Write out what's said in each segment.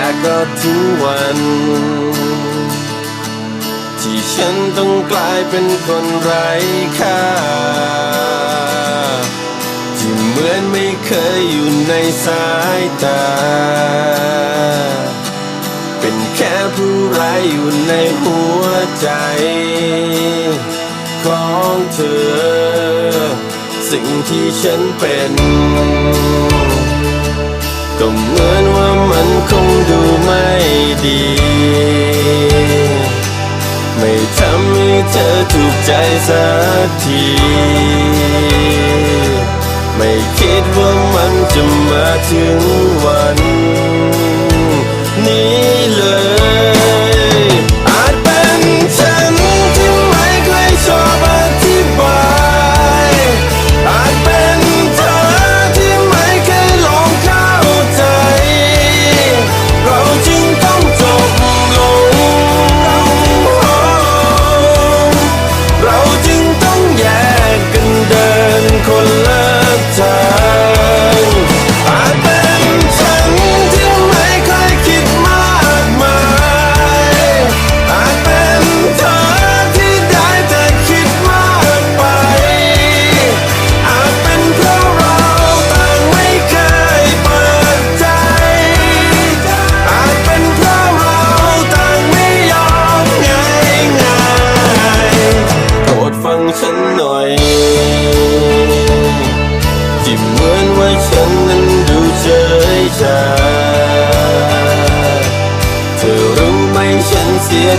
แต่ก็ถึงวัน ที่ฉันต้องกลายเป็นคนไร้ค่า ที่เหมือนไม่เคยอยู่ในสายตา เป็นแค่ผู้ไร้อยู่ในหัวใจ ของเธอ สิ่งที่ฉันเป็นก็เหมือนว่ามัน สักที ไม่คิดว่ามันจะมาถึงวัน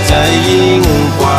ใจยิ่งกว่า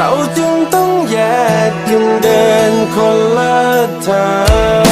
เราจึงต้องแยกกันเดินคนละทาง